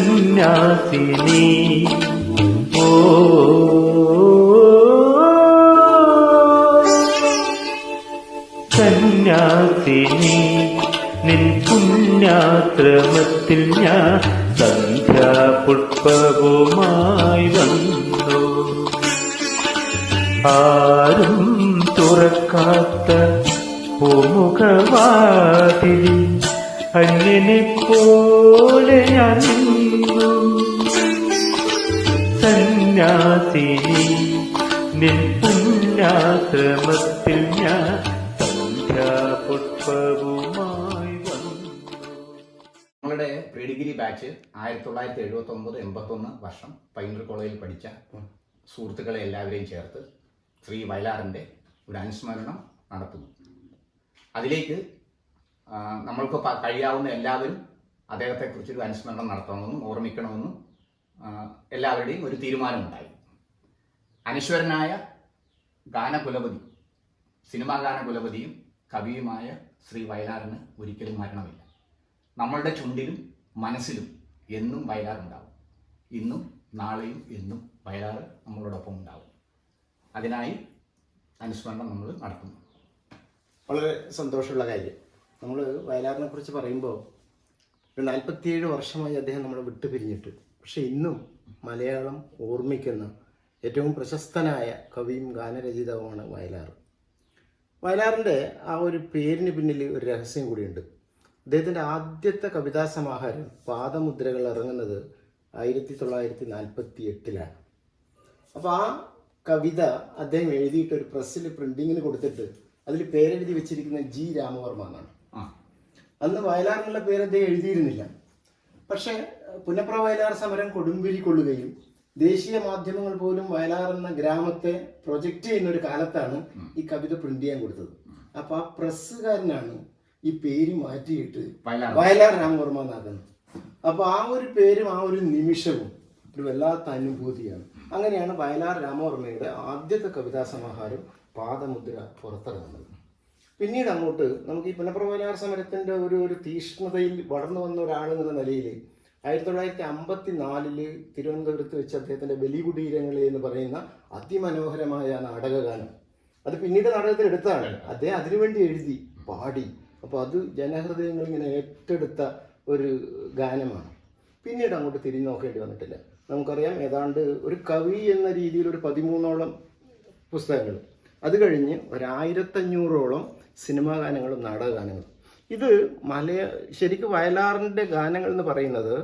സന്യാസിനി ഓ. സന്യാസിനി നിൻ പുണ്യാശ്രമത്തിൽ ഞാൻ സന്ധ്യാപുഷ്പവുമായി വന്നു. ആരും തുറക്കാത്ത പൂമുഖവാതിൽ അങ്ങനെ പോലെ ഞാൻ സന്യാസിനി നിൻ ഞാൻ സന്ധ്യാപുഷ്പവുമായി നമ്മളുടെ പ്രീ ബാച്ച് ആയിരത്തി തൊള്ളായിരത്തി എഴുപത്തി ഒമ്പത് എൺപത്തൊന്ന് വർഷം പൈനൂർ കോളേജിൽ പഠിച്ച സുഹൃത്തുക്കളെ എല്ലാവരെയും ചേർത്ത് ശ്രീ വയലാറിന്റെ ഒരു അനുസ്മരണം നടത്തുന്നു. അതിലേക്ക് നമ്മൾക്ക് കഴിയാവുന്ന എല്ലാവരും അദ്ദേഹത്തെക്കുറിച്ച് ഒരു അനുസ്മരണം നടത്തണമെന്നും ഓർമ്മിക്കണമെന്നും എല്ലാവരുടെയും ഒരു തീരുമാനമുണ്ടായി. അനശ്വരനായ ഗാനകുലപതി സിനിമാ ഗാനകുലപതിയും കവിയുമായ ശ്രീ വയലാറിന് ഒരിക്കലും മരണമില്ല. നമ്മളുടെ ചുണ്ടിലും മനസ്സിലും എന്നും വയലാറുണ്ടാവും. ഇന്നും നാളെയും എന്നും വയലാറ് നമ്മളോടൊപ്പം ഉണ്ടാവും. അതിനായി അനുസ്മരണം നമ്മൾ നടത്തുന്നു. വളരെ സന്തോഷമുള്ള കാര്യം. നമ്മൾ വയലാറിനെ കുറിച്ച് പറയുമ്പോൾ ഒരു നാൽപ്പത്തിയേഴ് വർഷമായി അദ്ദേഹം നമ്മളെ വിട്ടുപിരിഞ്ഞിട്ട് പക്ഷെ ഇന്നും മലയാളം ഓർമ്മിക്കുന്ന ഏറ്റവും പ്രശസ്തനായ കവിയും ഗാനരചയിതാവുമാണ് വയലാർ. വയലാറിന്റെ ആ ഒരു പേരിന് പിന്നിൽ ഒരു രഹസ്യം കൂടിയുണ്ട്. അദ്ദേഹത്തിന്റെ ആദ്യത്തെ കവിതാ സമാഹാരം പാദമുദ്രകൾ ഇറങ്ങുന്നത് ആയിരത്തി തൊള്ളായിരത്തി നാൽപ്പത്തി എട്ടിലാണ് അപ്പോൾ ആ കവിത അദ്ദേഹം എഴുതിയിട്ട് ഒരു പ്രസ്സിൽ പ്രിന്റിങ്ങിന് കൊടുത്തിട്ട് അതിൽ പേരെഴുതി വെച്ചിരിക്കുന്ന ജി രാമവർമ്മ എന്നാണ്. അന്ന് വയലാർ എന്നുള്ള പേര് അദ്ദേഹം എഴുതിയിരുന്നില്ല. പക്ഷേ പുന്നപ്ര വയലാർ സമരം കൊടുമ്പിരി കൊള്ളുകയും ദേശീയ മാധ്യമങ്ങൾ പോലും വയലാർ എന്ന ഗ്രാമത്തെ പ്രൊജക്റ്റ് ചെയ്യുന്ന ഒരു കാലത്താണ് ഈ കവിത പ്രിന്റ് ചെയ്യാൻ കൊടുത്തത്. അപ്പൊ ആ പ്രസ്സുകാരനാണ് ഈ പേര് മാറ്റിയിട്ട് വയലാർ. രാമവർമ്മ എന്നാക്കുന്നത് അപ്പൊ ആ ഒരു പേരും ആ ഒരു നിമിഷവും ഒരു വല്ലാത്ത അനുഭൂതിയാണ്. അങ്ങനെയാണ് വയലാർ രാമവർമ്മയുടെ ആദ്യത്തെ കവിതാ സമാഹാരം പാദമുദ്ര പുറത്തിറങ്ങുന്നത്. പിന്നീട് അങ്ങോട്ട് നമുക്ക് ഈ പുനപ്രവയലാർ സമരത്തിന്റെ ഒരു ഒരു തീഷ്ണതയിൽ വളർന്നു വന്ന ഒരാളെന്നുള്ള നിലയിൽ ആയിരത്തി തൊള്ളായിരത്തി അമ്പത്തി നാലിൽ തിരുവനന്തപുരത്ത് വെച്ച് അദ്ദേഹത്തിന്റെ ബലികുടീരങ്ങളെ എന്ന് പറയുന്ന അതിമനോഹരമായ നാടകഗാനം. അത് പിന്നീട് നാടകത്തിൽ എടുത്താണ്. അദ്ദേഹം അതിനുവേണ്ടി എഴുതി പാടി. അപ്പോൾ അത് ജനഹൃദയങ്ങൾ ഇങ്ങനെ ഏറ്റെടുത്ത ഒരു ഗാനമാണ്. പിന്നീട് അങ്ങോട്ട് തിരിഞ്ഞു നോക്കേണ്ടി വന്നിട്ടില്ല. നമുക്കറിയാം ഏതാണ്ട് ഒരു കവി എന്ന രീതിയിൽ ഒരു പതിമൂന്നോളം പുസ്തകങ്ങൾ. അത് കഴിഞ്ഞ് ഒരായിരത്തഞ്ഞൂറോളം സിനിമാ ഗാനങ്ങളും നാടക ഗാനങ്ങളും ഇത് മലയ ശരിക്കും വയലാറിന്റെ ഗാനങ്ങൾ എന്ന് പറയുന്നത്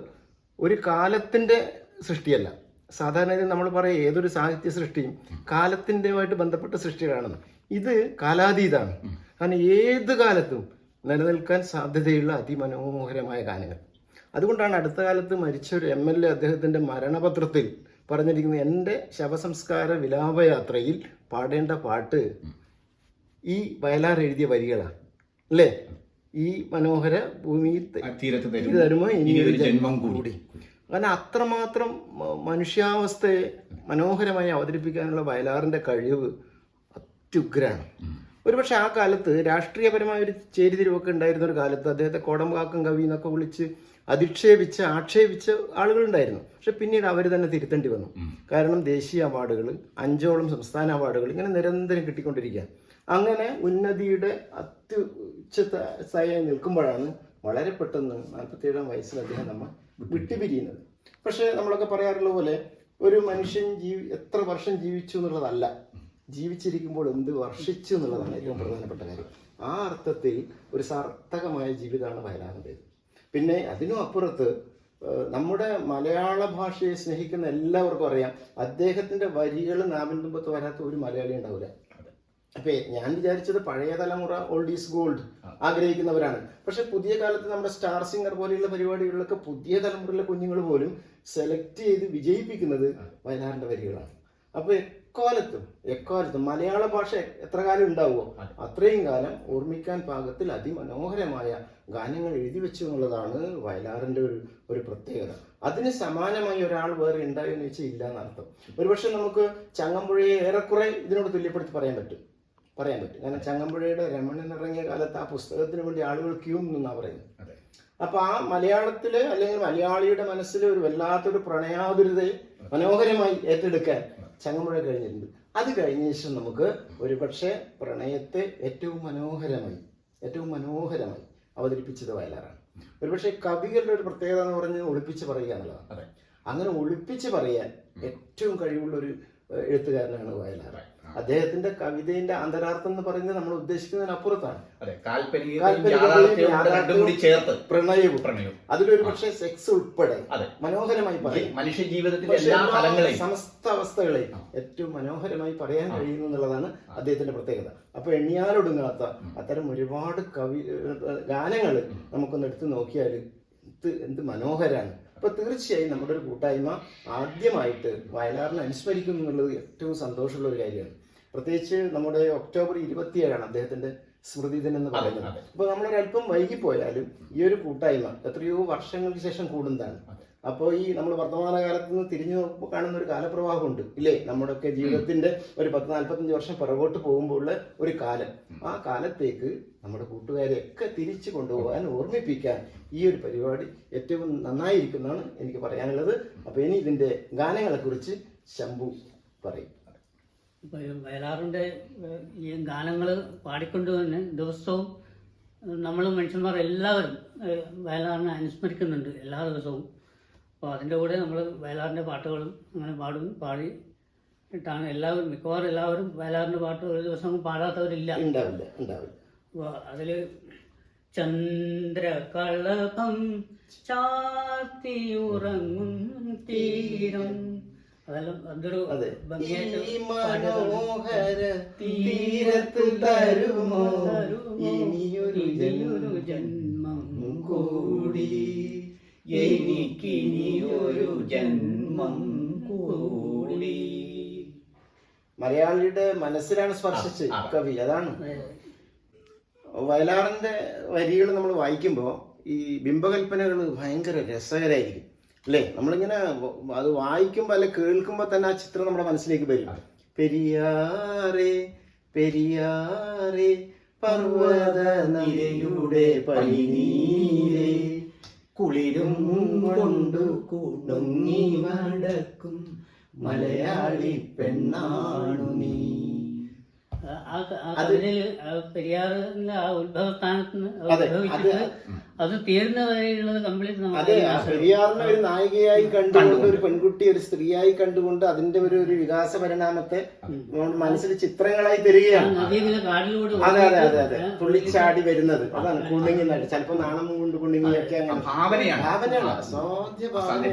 ഒരു കാലത്തിന്റെ സൃഷ്ടിയല്ല. സാധാരണ നമ്മൾ പറയും ഏതൊരു സാഹിത്യ സൃഷ്ടിയും കാലത്തിന്റെയുമായിട്ട് ബന്ധപ്പെട്ട സൃഷ്ടികളാണെന്ന്. ഇത് കാലാതീതാണ്. കാരണം ഏത് കാലത്തും നിലനിൽക്കാൻ സാധ്യതയുള്ള അതിമനോഹരമായ ഗാനങ്ങൾ. അതുകൊണ്ടാണ് അടുത്ത കാലത്ത് മരിച്ച ഒരു എം എൽ എ അദ്ദേഹത്തിന്റെ മരണപത്രത്തിൽ പറഞ്ഞിരിക്കുന്നത് എന്റെ ശവസംസ്കാര വിലാപയാത്രയിൽ പാടേണ്ട പാട്ട് ഈ വയലാർ എഴുതിയ വരികളാണ് അല്ലേ? ഈ മനോഹര ഭൂമി തീരത്ത് തരുമോ? ഇനി ഒരു ജന്മം കൂടി. കാരണം അത്രമാത്രം മനുഷ്യാവസ്ഥയെ മനോഹരമായി അവതരിപ്പിക്കാനുള്ള വയലാറിന്റെ കഴിവ് അത്യുഗ്രാണ് ഒരുപക്ഷെ ആ കാലത്ത് രാഷ്ട്രീയപരമായ ഒരു ചേരിതിരിവൊക്കെ ഉണ്ടായിരുന്ന ഒരു കാലത്ത് അദ്ദേഹത്തെ കോടംകാക്കം കവി എന്നൊക്കെ വിളിച്ച് അധിക്ഷേപിച്ച് ആക്ഷേപിച്ച ആളുകളുണ്ടായിരുന്നു. പക്ഷെ പിന്നീട് അവർ തന്നെ തിരുത്തേണ്ടി വന്നു. കാരണം ദേശീയ അവാർഡുകൾ അഞ്ചോളം സംസ്ഥാന അവാർഡുകൾ ഇങ്ങനെ നിരന്തരം കിട്ടിക്കൊണ്ടിരിക്കുക അങ്ങനെ ഉന്നതിയുടെ അത്യുച്ചതായി നിൽക്കുമ്പോഴാണ് വളരെ പെട്ടെന്ന് നാൽപ്പത്തിയേഴാം വയസ്സിൽ അദ്ദേഹം നമ്മൾ വിട്ടുപിരിയുന്നത്. പക്ഷേ നമ്മളൊക്കെ പറയാറുള്ള പോലെ ഒരു മനുഷ്യൻ ജീവി എത്ര വർഷം ജീവിച്ചു എന്നുള്ളതല്ല. ജീവിച്ചിരിക്കുമ്പോൾ എന്ത് വർഷിച്ചു എന്നുള്ളതാണ് ഏറ്റവും പ്രധാനപ്പെട്ട കാര്യം. ആ അർത്ഥത്തിൽ ഒരു സാർത്ഥകമായ ജീവിതമാണ് വയലാറിന്റേത് പിന്നെ അതിനും അപ്പുറത്ത് നമ്മുടെ മലയാള ഭാഷയെ സ്നേഹിക്കുന്ന എല്ലാവർക്കും അറിയാം. അദ്ദേഹത്തിന്റെ വരികൾ നാവിൻ തുമ്പത്ത് വരാത്ത ഒരു മലയാളി ഉണ്ടാവില്ല. അപ്പൊ ഞാൻ വിചാരിച്ചത് പഴയ തലമുറ ഓൾഡ് ഈസ് ഗോൾഡ് ആഗ്രഹിക്കുന്നവരാണ്. പക്ഷെ പുതിയ കാലത്ത് നമ്മുടെ സ്റ്റാർ സിംഗർ പോലെയുള്ള പരിപാടികളിലൊക്കെ പുതിയ തലമുറയിലെ കുഞ്ഞുങ്ങൾ പോലും സെലക്ട് ചെയ്ത് വിജയിപ്പിക്കുന്നത് വയലാറിന്റെ വരികളാണ്. അപ്പൊ എക്കാലത്തും എക്കാലത്തും മലയാള ഭാഷ എത്ര കാലം ഉണ്ടാവുമോ അത്രയും കാലം ഓർമ്മിക്കാൻ പാകത്തിൽ അതിമനോഹരമായ ഗാനങ്ങൾ എഴുതി വെച്ചു എന്നുള്ളതാണ് വയലാറിന്റെ ഒരു ഒരു പ്രത്യേകത. അതിന് സമാനമായി ഒരാൾ വേറെ ഉണ്ടായോ എന്ന് വെച്ചാൽ ഇല്ല എന്നർത്ഥം. ഒരുപക്ഷെ നമുക്ക് ചങ്ങമ്പുഴയെ ഏറെക്കുറെ ഇതിനോട് തുല്യപ്പെടുത്തി പറയാൻ പറ്റും. പറയാൻ പറ്റും. കാരണം ചങ്ങമ്പുഴയുടെ രമണൻ ഇറങ്ങിയ കാലത്ത് ആ പുസ്തകത്തിന് വേണ്ടി ആളുകൾ ക്യൂ നിന്നാണ് പറയുന്നത്. അപ്പൊ ആ മലയാളത്തിൽ അല്ലെങ്കിൽ മലയാളിയുടെ മനസ്സിൽ ഒരു വല്ലാത്തൊരു പ്രണയാതുരതയെ മനോഹരമായി ഏറ്റെടുക്കാൻ ചങ്ങമ്പുഴ കഴിഞ്ഞിട്ടുണ്ട്. അത് കഴിഞ്ഞ ശേഷം നമുക്ക് ഒരുപക്ഷെ പ്രണയത്തെ ഏറ്റവും മനോഹരമായി ഏറ്റവും മനോഹരമായി അവതരിപ്പിച്ചത് വയലാറാണ്. ഒരുപക്ഷെ കവികളുടെ ഒരു പ്രത്യേകത എന്ന് പറഞ്ഞ് ഒളിപ്പിച്ച് പറയുക എന്നുള്ളതാണ്. അങ്ങനെ ഒളിപ്പിച്ച് പറയാൻ ഏറ്റവും കഴിവുള്ള ഒരു എഴുത്തുകാരനാണ് വയലാർ അദ്ദേഹത്തിന്റെ കവിതയുടെ അന്തരാർത്ഥം എന്ന് പറയുന്നത് നമ്മൾ ഉദ്ദേശിക്കുന്നതിനപ്പുറത്താണ് രണ്ടും ചേർത്ത് പ്രണയവും. പ്രണയവും. അതിലൊരു പക്ഷേ സെക്സ് ഉൾപ്പെടെ മനോഹരമായി പറയും. മനുഷ്യ ജീവിതത്തിന്റെ എല്ലാ തലങ്ങളെയും സമസ്ത അവസ്ഥകളെയും ഏറ്റവും മനോഹരമായി പറയാൻ കഴിയുന്നു എന്നുള്ളതാണ് അദ്ദേഹത്തിന്റെ പ്രത്യേകത. അപ്പൊ എണ്ണിയാലൊടുങ്ങാത്ത അത്തരം ഒരുപാട് കവി ഗാനങ്ങൾ നമുക്കൊന്ന് എടുത്തു നോക്കിയാൽ എന്ത് എന്ത് മനോഹരാണ്. അപ്പൊ തീർച്ചയായും നമ്മുടെ ഒരു കൂട്ടായ്മ ആദ്യമായിട്ട് വയലാറിനെ അനുസ്മരിക്കുന്നു എന്നുള്ളത് ഏറ്റവും സന്തോഷമുള്ള ഒരു കാര്യമാണ്. പ്രത്യേകിച്ച് നമ്മുടെ ഒക്ടോബർ ഇരുപത്തിയേഴാണ് അദ്ദേഹത്തിന്റെ സ്മൃതി ദിനം എന്ന് പറയുന്നത്. അപ്പൊ നമ്മളൊരല്പം വൈകിപ്പോയാലും ഈ ഒരു കൂട്ടായ്മ എത്രയോ വർഷങ്ങൾക്ക് ശേഷം കൂടുന്നതാണ്. അപ്പോൾ ഈ നമ്മൾ വർത്തമാനകാലത്ത് നിന്ന് തിരിഞ്ഞു കാണുന്ന ഒരു കാലപ്രവാഹമുണ്ട് ഇല്ലേ? നമ്മുടെയൊക്കെ ജീവിതത്തിന്റെ ഒരു പത്ത് നാല്പത്തഞ്ച് വർഷം പിറകോട്ട് പോകുമ്പോൾ ഒരു കാലം. ആ കാലത്തേക്ക് നമ്മുടെ കൂട്ടുകാരെ ഒക്കെ തിരിച്ചു കൊണ്ടുപോകാൻ ഓർമ്മിപ്പിക്കാൻ ഈ ഒരു പരിപാടി ഏറ്റവും നന്നായിരിക്കുന്നതാണ് എനിക്ക് പറയാനുള്ളത്. അപ്പോൾ ഇനി ഇതിന്റെ ഗാനങ്ങളെ കുറിച്ച് ശംഭു പറയും. വയലാറിന്റെ ഈ ഗാനങ്ങൾ പാടിക്കൊണ്ട് തന്നെ ദിവസവും നമ്മൾ മനുഷ്യന്മാർ എല്ലാവരും വയലാറിനെ അനുസ്മരിക്കുന്നുണ്ട് എല്ലാ ദിവസവും. അപ്പോൾ അതിന്റെ കൂടെ നമ്മൾ വയലാറിന്റെ പാട്ടുകളും അങ്ങനെ പാടും പാടി ഇട്ടാണ് എല്ലാവരും മിക്കവാറും എല്ലാവരും വയലാറിന്റെ പാട്ട് ഒരു ദിവസം പാടാത്തവരില്ല. ഉണ്ടാവില്ല ഉണ്ടാവില്ല. അപ്പോൾ അതിൽ ചന്ദ്രകളഭം ചാത്തിയുറങ്ങും തീരം അതെല്ലാം അതൊരു അതെ. ഈ മനോഹര തീരത്ത് തരുമോ? ഇനിയൊരു ജന്മം കൂടി. എനിക്കിനിയൊരു ജന്മം കൂടി. മലയാളിയുടെ മനസ്സിലാണ് സ്പർശിച്ച്. കവി അതാണ്. അതെ. വയലാറിന്റെ വരികൾ നമ്മൾ വായിക്കുമ്പോൾ ഈ ബിംബകൽപ്പനകൾ ഭയങ്കര രസകരമായിരിക്കും അല്ലേ? നമ്മളിങ്ങനെ അത് വായിക്കുമ്പോൾ അല്ലെ കേൾക്കുമ്പോൾ തന്നെ ആ ചിത്രം നമ്മുടെ മനസ്സിലേക്ക് വരും. പെരിയാറേ പെരിയാറേ പർവത നിരയുടെ പനിനീരേ കുളിരും കൊണ്ടു കുടുങ്ങി നടക്കും മലയാളി പെണ്ണാണു നീ. ആ പെരിയാറിന്റെ ആ ഉത്ഭവസ്ഥാനത്ത് ഉത്ഭവിച്ചിട്ട് അത് തീരുന്നവരെയുള്ളത് കംപ്ലീറ്റ് അതെ പെരിയാറിനെ ഒരു നായികയായി കണ്ടുകൊണ്ട് ഒരു പെൺകുട്ടി ഒരു സ്ത്രീയായി കണ്ടുകൊണ്ട് അതിന്റെ ഒരു ഒരു വികാസ പരിണാമത്തെ മനസ്സിൽ ചിത്രങ്ങളായി തരികയാണ് അതെ അതെ അതെ അതെ. ഒഴുകിയിട്ട് തുള്ളിച്ചാടി വരുന്നത്. അതാണ് കുണ്ണുങ്ങി നടി ചിലപ്പോ നാണം കൊണ്ട് കുണ്ണുങ്ങിയൊക്കെ അങ്ങനെ. ഭാവനയാണ്. അസാധ്യ.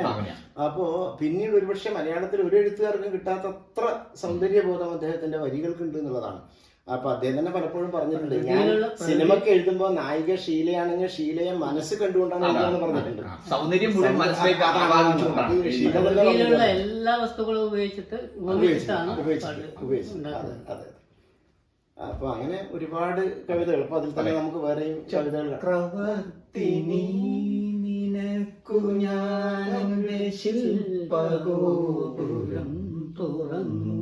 അപ്പോ പിന്നീട് ഒരുപക്ഷെ മലയാളത്തിൽ ഒരു എഴുത്തുകാർക്കും കിട്ടാത്തത്ര സൗന്ദര്യബോധം അദ്ദേഹത്തിന്റെ വരികൾക്കുണ്ട് എന്നുള്ളതാണ്. അപ്പൊ അദ്ദേഹം തന്നെ പലപ്പോഴും പറഞ്ഞിട്ടുണ്ട് ഞാൻ സിനിമക്ക് എഴുതുമ്പോ നായിക ഷീലയാണെങ്കിൽ ഷീലയെ മനസ്സ് കണ്ടുകൊണ്ടാണ് എഴുതാന്ന് പറഞ്ഞിട്ടുണ്ട് സൗന്ദര്യം. എല്ലാ വസ്തുക്കളും ഉപയോഗിച്ചിട്ട് ഉപയോഗിച്ചിട്ട് ഉപയോഗിച്ചിട്ടാണ് അപ്പൊ അങ്ങനെ ഒരുപാട് കവിതകൾ അപ്പൊ അതിൽ തന്നെ നമുക്ക് വേറെയും കവിതകൾ നിനക്കു ഞാൻ ശില്പഗോപുരം തുറന്നു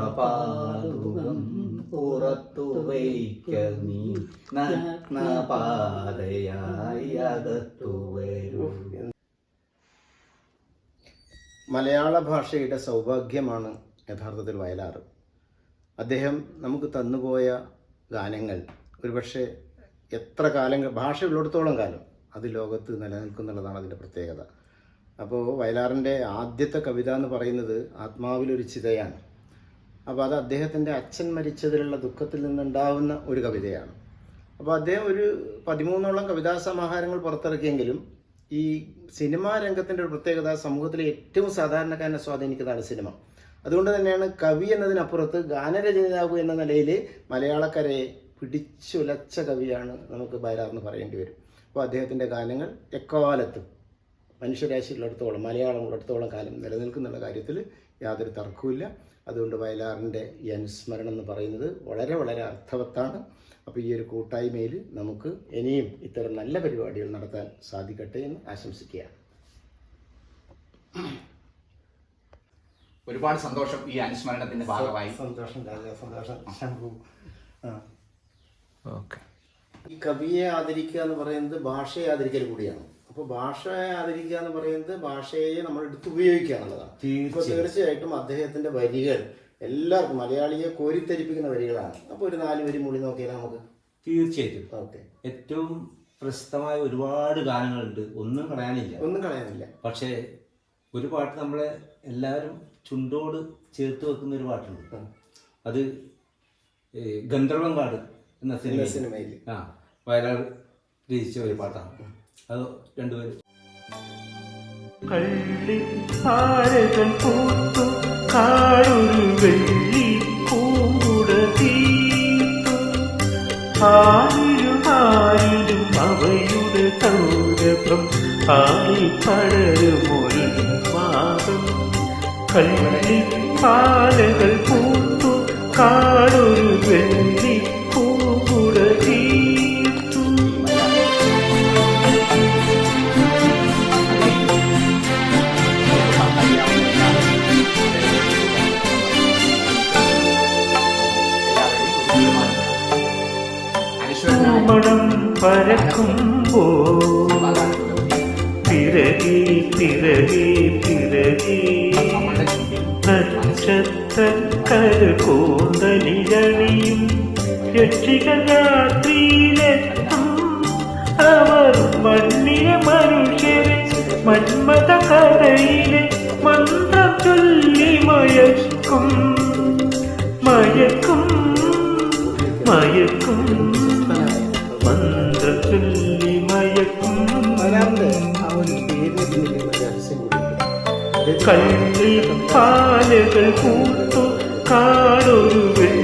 പാതുകം പുറത്തു വയ്ക്ക നീ. നഗ്നപാതയായി അകത്തു വരൂ. മലയാള ഭാഷയുടെ സൗഭാഗ്യമാണ് യഥാർത്ഥത്തിൽ വയലാർ അദ്ദേഹം നമുക്ക് തന്നുപോയ ഗാനങ്ങൾ ഒരുപക്ഷെ എത്ര കാലം ഭാഷ ഉള്ളിടത്തോളം കാലം അത് ലോകത്ത് നിലനിൽക്കുന്നുള്ളതാണ് അതിന്റെ പ്രത്യേകത. അപ്പോൾ വയലാറിന്റെ ആദ്യത്തെ കവിത എന്ന് പറയുന്നത് ആത്മാവിലൊരു ചിതയാണ്. അപ്പോൾ അത് അദ്ദേഹത്തിന്റെ അച്ഛൻ മരിച്ചതിലുള്ള ദുഃഖത്തിൽ നിന്നുണ്ടാവുന്ന ഒരു കവിതയാണ്. അപ്പോൾ അദ്ദേഹം ഒരു പതിമൂന്നോളം കവിതാ സമാഹാരങ്ങൾ പുറത്തിറക്കിയെങ്കിലും ഈ സിനിമാ രംഗത്തിന്റെ ഒരു പ്രത്യേകത സമൂഹത്തിലെ ഏറ്റവും സാധാരണക്കാരനെ സ്വാധീനിക്കുന്നതാണ് സിനിമ. അതുകൊണ്ട് തന്നെയാണ് കവി എന്നതിനപ്പുറത്ത് ഗാനരചയിതാവ് എന്ന നിലയിൽ മലയാളക്കരയെ പിടിച്ചുലച്ച കവിയാണ് നമുക്ക് ബൈരാർ എന്ന് പറയേണ്ടി വരും. അപ്പോൾ അദ്ദേഹത്തിന്റെ ഗാനങ്ങൾ എക്കാലത്തും മനുഷ്യരാശിയുള്ളിടത്തോളം മലയാളം ഉള്ളിടത്തോളം കാലം നിലനിൽക്കുന്നുള്ള കാര്യത്തിൽ യാതൊരു തർക്കവുമില്ല. അതുകൊണ്ട് വയലാറിന്റെ ഈ അനുസ്മരണം എന്ന് പറയുന്നത് വളരെ വളരെ അർത്ഥവത്താണ്. അപ്പോൾ ഈ ഒരു കൂട്ടായ്മയിൽ നമുക്ക് ഇനിയും ഇത്തരം നല്ല പരിപാടികൾ നടത്താൻ സാധിക്കട്ടെ എന്ന് ആശംസിക്കുകയാണ്. ഒരുപാട് സന്തോഷം ഈ അനുസ്മരണത്തിന്റെ ഭാഗമായി. സന്തോഷം സന്തോഷം. ശംഭു. ആ. ഓക്കെ. ഈ കവിയെ ആദരിക്കുക എന്ന് പറയുന്നത് ഭാഷയെ ആദരിക്കൽ കൂടിയാണ്. അപ്പോൾ ഭാഷയെ ആദരിക്കുക എന്ന് പറയുന്നത് ഭാഷയെ നമ്മൾ എടുത്ത് ഉപയോഗിക്കുക എന്നുള്ളതാണ്. തീർച്ചയായിട്ടും അദ്ദേഹത്തിന്റെ വരികൾ എല്ലാവർക്കും മലയാളിയെ കോരിത്തരിപ്പിക്കുന്ന വരികളാണ്. അപ്പോൾ ഒരു നാല് വരി മുടി നോക്കിയാൽ നമുക്ക്. തീർച്ചയായിട്ടും. ഓക്കെ. ഏറ്റവും പ്രശസ്തമായ ഒരുപാട് ഗാനങ്ങളുണ്ട്. ഒന്നും കളയാനില്ല. ഒന്നും കളയാനില്ല. പക്ഷേ ഒരു പാട്ട് നമ്മളെ എല്ലാവരും ചുണ്ടോട് ചേർത്ത് വെക്കുന്ന ഒരു പാട്ടുണ്ട്. അത് ഗന്ധർവം കാട് എന്ന സിനിമ സിനിമയിൽ ആ വയലാർ രചിച്ച ഒരു പാട്ടാണ്. അത് രണ്ടുപേരും. കള്ളിപ്പാരകൾ പൂത്തു വെള്ളി കള്ളി കള്ളിപ്പാലകൾ പൂത്തു കാടൊരു വെള്ളി മയക്കും. മന്ത്രം കൂട്ടു മയക്കും പിന്നിലുള്ള രഹസ്യം കൂടിയുണ്ട് കാടൊരു വെള്ളി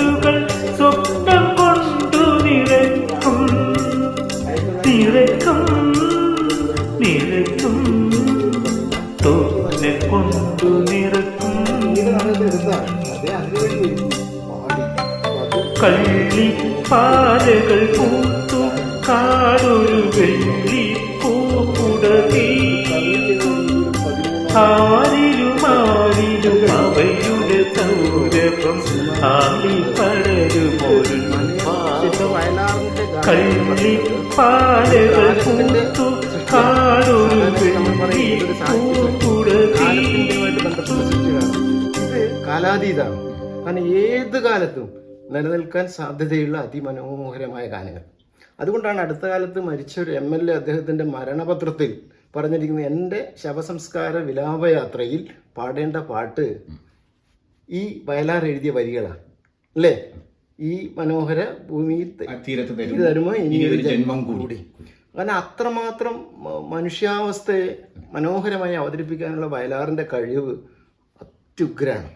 കള്ളിപ്പാലകൾ പൂത്തു കാടൊരു വെള്ളി പൂക്കുടതി ആരിലുമാരിലും ആരിലും അവയുടെ സൗരഭം ആളി പടരുമൊരു കള്ളി പാലകൾ പൂത്തു കാടൊരു വെള്ളി പൂക്കുടതി കാലാതീതാണ് കാരണം ഏത് കാലത്തും നിലനിൽക്കാൻ സാധ്യതയുള്ള അതിമനോഹരമായ ഗാനങ്ങൾ. അതുകൊണ്ടാണ് അടുത്ത കാലത്ത് മരിച്ച ഒരു എം എൽ എ അദ്ദേഹത്തിന്റെ മരണപത്രത്തിൽ പറഞ്ഞിരിക്കുന്നത് എന്റെ ശവസംസ്കാര വിലാപയാത്രയിൽ പാടേണ്ട പാട്ട് ഈ വയലാർ എഴുതിയ വരികളാണ് അല്ലേ? ഈ മനോഹര തീരത്ത് തരുമോ ഇനി ഒരു ജന്മം കൂടി. അങ്ങനെ അത്രമാത്രം മനുഷ്യാവസ്ഥയെ മനോഹരമായി അവതരിപ്പിക്കാനുള്ള വയലാറിന്റെ കഴിവ് അത്യുഗ്രാണ്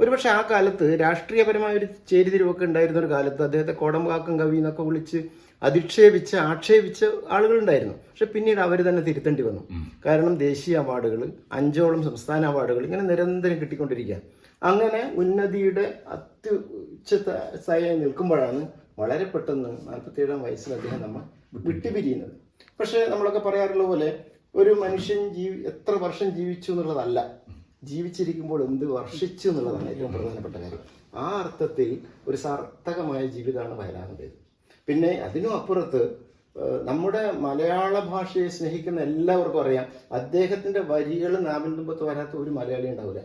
ഒരുപക്ഷെ ആ കാലത്ത് രാഷ്ട്രീയപരമായ ഒരു ചേരിതിരിവൊക്കെ ഉണ്ടായിരുന്ന ഒരു കാലത്ത് അദ്ദേഹത്തെ കോടമ്പാക്കം കവി എന്നൊക്കെ വിളിച്ച് അധിക്ഷേപിച്ച് ആക്ഷേപിച്ച ആളുകളുണ്ടായിരുന്നു. പക്ഷെ പിന്നീട് അവർ തന്നെ തിരുത്തേണ്ടി വന്നു. കാരണം ദേശീയ അവാർഡുകൾ അഞ്ചോളം സംസ്ഥാന അവാർഡുകൾ ഇങ്ങനെ നിരന്തരം കിട്ടിക്കൊണ്ടിരിക്കുക അങ്ങനെ ഉന്നതിയുടെ അത്യുച്ചായി നിൽക്കുമ്പോഴാണ് വളരെ പെട്ടെന്ന് നാൽപ്പത്തിയേഴാം വയസ്സിൽ അദ്ദേഹം നമ്മൾ വിട്ടുപിരിയുന്നത്. പക്ഷെ നമ്മളൊക്കെ പറയാറുള്ള പോലെ ഒരു മനുഷ്യൻ ജീവി എത്ര വർഷം ജീവിച്ചു എന്നുള്ളതല്ല. ജീവിച്ചിരിക്കുമ്പോൾ എന്ത് വർഷിച്ചു എന്നുള്ളതാണ് ഏറ്റവും പ്രധാനപ്പെട്ട കാര്യം. ആ അർത്ഥത്തിൽ ഒരു സാർത്ഥകമായ ജീവിതമാണ് വയലാറിന്റെത് പിന്നെ അതിനും അപ്പുറത്ത് നമ്മുടെ മലയാള ഭാഷയെ സ്നേഹിക്കുന്ന എല്ലാവർക്കും അറിയാം അദ്ദേഹത്തിന്റെ വരികൾ നാവിൻ തുമ്പത്ത് വരാത്ത ഒരു മലയാളി ഉണ്ടാവില്ല.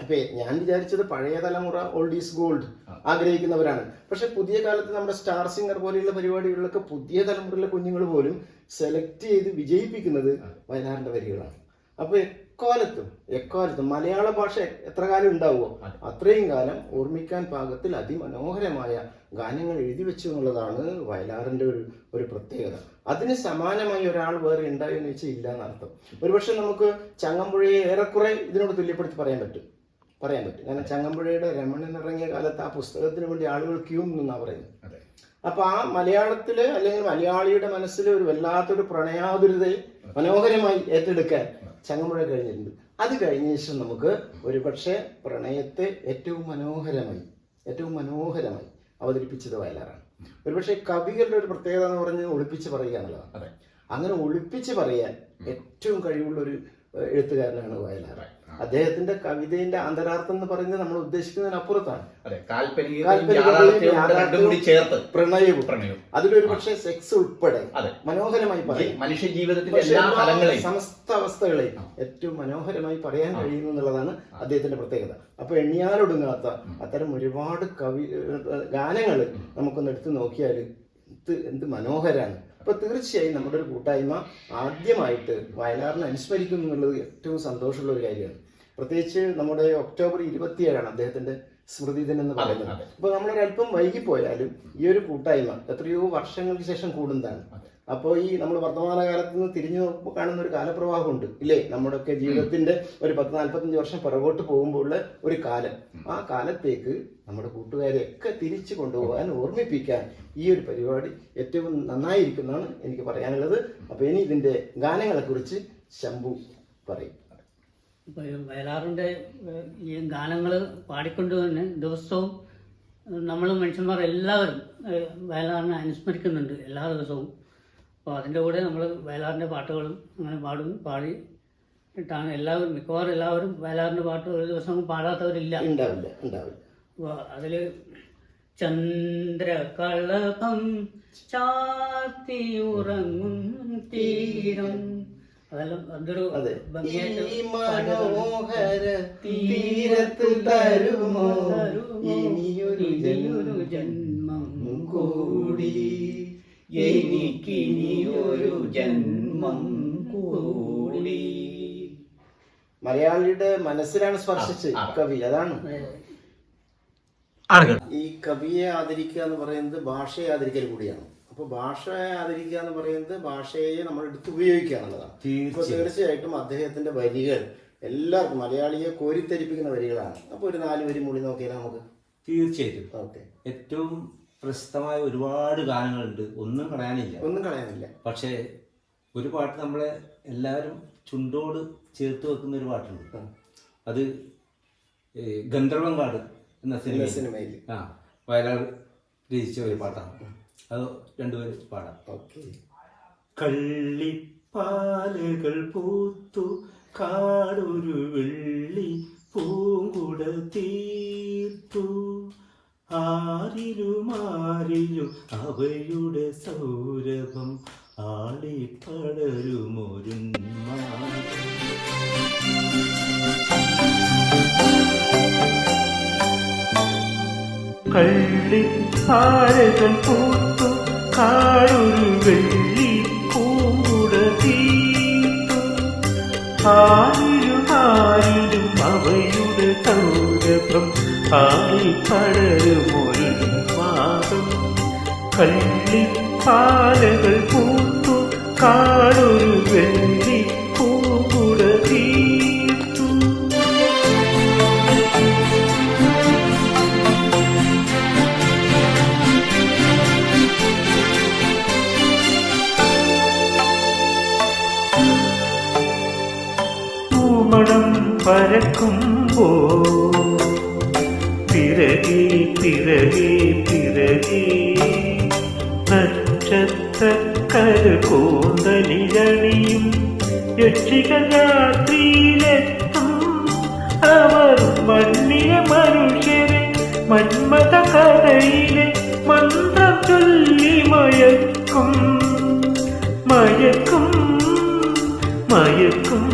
അപ്പൊ ഞാൻ വിചാരിച്ചത് പഴയ തലമുറ ഓൾഡ് ഈസ് ഗോൾഡ് ആഗ്രഹിക്കുന്നവരാണ്. പക്ഷെ പുതിയ കാലത്ത് നമ്മുടെ സ്റ്റാർ സിംഗർ പോലെയുള്ള പരിപാടികളിലൊക്കെ പുതിയ തലമുറയിലെ കുഞ്ഞുങ്ങൾ പോലും സെലക്ട് ചെയ്ത് വിജയിപ്പിക്കുന്നത് വയലാറിന്റെ വരികളാണ്. അപ്പൊ എക്കാലത്തും എക്കാലത്തും മലയാള ഭാഷ എത്ര കാലം ഉണ്ടാവുമോ അത്രയും കാലം ഓർമ്മിക്കാൻ പാകത്തിൽ അതിമനോഹരമായ ഗാനങ്ങൾ എഴുതി വെച്ചു എന്നുള്ളതാണ് വയലാറിന്റെ ഒരു ഒരു പ്രത്യേകത. അതിന് സമാനമായി ഒരാൾ വേറെ ഉണ്ടായോ എന്ന് വെച്ചാൽ ഇല്ല എന്നർത്ഥം. ഒരുപക്ഷെ നമുക്ക് ചങ്ങമ്പുഴയെ ഏറെക്കുറെ ഇതിനോട് തുല്യപ്പെടുത്തി പറയാൻ പറ്റും. പറയാൻ പറ്റും. കാരണം ചങ്ങമ്പുഴയുടെ രമണൻ ഇറങ്ങിയ കാലത്ത് ആ പുസ്തകത്തിന് വേണ്ടി ആളുകൾ ക്യൂ എന്നാണ് പറയുന്നത്. അപ്പൊ ആ മലയാളത്തിൽ അല്ലെങ്കിൽ മലയാളിയുടെ മനസ്സിൽ ഒരു വല്ലാത്തൊരു പ്രണയാതുരതയെ മനോഹരമായി ഏറ്റെടുക്കാൻ ചങ്ങമ്പുഴ കഴിഞ്ഞിട്ടുണ്ട്. അത് കഴിഞ്ഞ ശേഷം നമുക്ക് ഒരുപക്ഷെ പ്രണയത്തെ ഏറ്റവും മനോഹരമായി ഏറ്റവും മനോഹരമായി അവതരിപ്പിച്ചത് വയലാറാണ്. ഒരുപക്ഷെ കവികളുടെ ഒരു പ്രത്യേകത എന്ന് പറഞ്ഞ് ഒളിപ്പിച്ച് പറയുക എന്നുള്ളതാണ്. അങ്ങനെ ഒളിപ്പിച്ച് പറയാൻ ഏറ്റവും കഴിവുള്ള ഒരു എഴുത്തുകാരനാണ് വയലാർ. അദ്ദേഹത്തിന്റെ കവിതയുടെ അന്തരാർത്ഥം എന്ന് പറയുന്നത് നമ്മൾ ഉദ്ദേശിക്കുന്നതിനപ്പുറത്താണ്. പ്രണയവും. അതിലൊരു പക്ഷേ സെക്സ് ഉൾപ്പെടെ. മനോഹരമായി പറയും. മനുഷ്യ ജീവിതത്തിന്റെ സമസ്ത അവസ്ഥകളെയും ഏറ്റവും മനോഹരമായി പറയാൻ കഴിയുന്നു എന്നുള്ളതാണ് അദ്ദേഹത്തിന്റെ പ്രത്യേകത. അപ്പൊ എണ്ണിയാലൊടുങ്ങാത്ത അത്തരം ഒരുപാട് കവി ഗാനങ്ങൾ നമുക്കൊന്ന് എടുത്തു നോക്കിയാൽ എന്ത് എന്ത് മനോഹരാണ്. അപ്പൊ തീർച്ചയായും നമ്മുടെ ഒരു കൂട്ടായ്മ ആദ്യമായിട്ട് വയലാറിനെ അനുസ്മരിക്കുന്നു എന്നുള്ളത് ഏറ്റവും സന്തോഷമുള്ള ഒരു കാര്യമാണ്. പ്രത്യേകിച്ച് നമ്മുടെ ഒക്ടോബർ ഇരുപത്തിയേഴാണ് അദ്ദേഹത്തിന്റെ സ്മൃതി ദിനം എന്ന് പറയുന്നത്. അതെ. അപ്പൊ നമ്മളൊരല്പം വൈകിപ്പോയാലും ഈ ഒരു കൂട്ടായ്മ എത്രയോ വർഷങ്ങൾക്ക് ശേഷം കൂടുന്നതാണ്. അപ്പോൾ ഈ നമ്മൾ വർത്തമാനകാലത്ത് നിന്ന് തിരിഞ്ഞു കാണുന്ന ഒരു കാലപ്രവാഹമുണ്ട്. ഇല്ലേ? നമ്മുടെയൊക്കെ ജീവിതത്തിന്റെ ഒരു പത്ത് നാല്പത്തഞ്ച് വർഷം പിറകോട്ട് പോകുമ്പോൾ ഒരു കാലം. ആ കാലത്തേക്ക് നമ്മുടെ കൂട്ടുകാരെ ഒക്കെ തിരിച്ചു കൊണ്ടുപോകാൻ ഓർമ്മിപ്പിക്കാൻ ഈ ഒരു പരിപാടി ഏറ്റവും നന്നായിരിക്കുന്നതാണ് എനിക്ക് പറയാനുള്ളത്. അപ്പോൾ ഇനി ഇതിന്റെ ഗാനങ്ങളെക്കുറിച്ച് ശംഭു പറയും. വയലാറിന്റെ ഈ ഗാനങ്ങൾ പാടിക്കൊണ്ട് തന്നെ ദിവസവും നമ്മൾ മനുഷ്യന്മാർ എല്ലാവരും വയലാറിനെ അനുസ്മരിക്കുന്നുണ്ട് എല്ലാ ദിവസവും. അപ്പോൾ അതിന്റെ കൂടെ നമ്മൾ വയലാറിന്റെ പാട്ടുകളും അങ്ങനെ പാടും പാടി ഇട്ടാണ് എല്ലാവരും മിക്കവാറും എല്ലാവരും വയലാറിന്റെ പാട്ട് ഒരു ദിവസം പാടാത്തവരില്ല. ഉണ്ടാവില്ല ഉണ്ടാവില്ല. അപ്പോൾ അതിൽ ചന്ദ്രകളഭം ചാത്തിയുറങ്ങും തീരം. അതെല്ലാം അതൊരു മനോഹര തീരത്ത് തരുമോ? ഇനിയൊരു ജന്മം കൂടി. എനിക്കിനിയൊരു ജന്മം കൂടി. മലയാളിയുടെ മനസ്സിലാണ് സ്പർശിച്ച്. കവി അതാണ്. ഈ കവിയെ ആദരിക്കുക എന്ന് പറയുന്നത് ഭാഷയെ ആദരിക്കൽ കൂടിയാണ്. അപ്പൊ ഭാഷയെ ആദരിക്കുക എന്ന് പറയുന്നത് ഭാഷയെ നമ്മൾ എടുത്ത് ഉപയോഗിക്കുക എന്നുള്ളതാണ്. ഇപ്പൊ തീർച്ചയായിട്ടും അദ്ദേഹത്തിന്റെ വരികൾ എല്ലാവർക്കും മലയാളിയെ കോരിത്തരിപ്പിക്കുന്ന വരികളാണ്. അപ്പൊ ഒരു നാല് വരി മൂടി നോക്കിയാൽ നമുക്ക് തീർച്ചയായിട്ടും. ഓക്കെ. ഏറ്റവും പ്രശസ്തമായ ഒരുപാട് ഗാനങ്ങളുണ്ട്. ഒന്നും കളയാനില്ല. ഒന്നും കളയാനില്ല. പക്ഷേ ഒരു പാട്ട് നമ്മളെ എല്ലാവരും ചുണ്ടോട് ചേർത്ത് വെക്കുന്ന ഒരു പാട്ടുണ്ട്. അത് ഗന്ധർവം കാട് എന്ന സിനിമ സിനിമയിൽ ആ വയലാർ രചിച്ച ഒരു പാട്ടാണ്. അത് രണ്ടുപേരും പാടാം. ഓക്കെ. കള്ളിപ്പാലകൾ പൂത്തു കാടൊരു വെള്ളി പൂങ്കുട തീർത്തു. ആരിലും ആരിലും അവയുടെ സൗരഭം കള്ളി താരകൾ പൂത്തു കാടൊരു വെള്ളി പൂങ്കുട തീർത്തു. മാസം കള്ളിപ്പാലകൾ പൂത്തു കാടൊരു വെള്ളി പൂമണം പരക്കുമ്പോ പിറകെ പിറകെ നക്ഷത്രക്കര രാത്രിയിലെത്തും അവർ മണ്ണിയ മനുഷ്യരെ മന്മത കഥയിലെ മന്ത്രം മയക്കും. മയക്കും മയക്കും.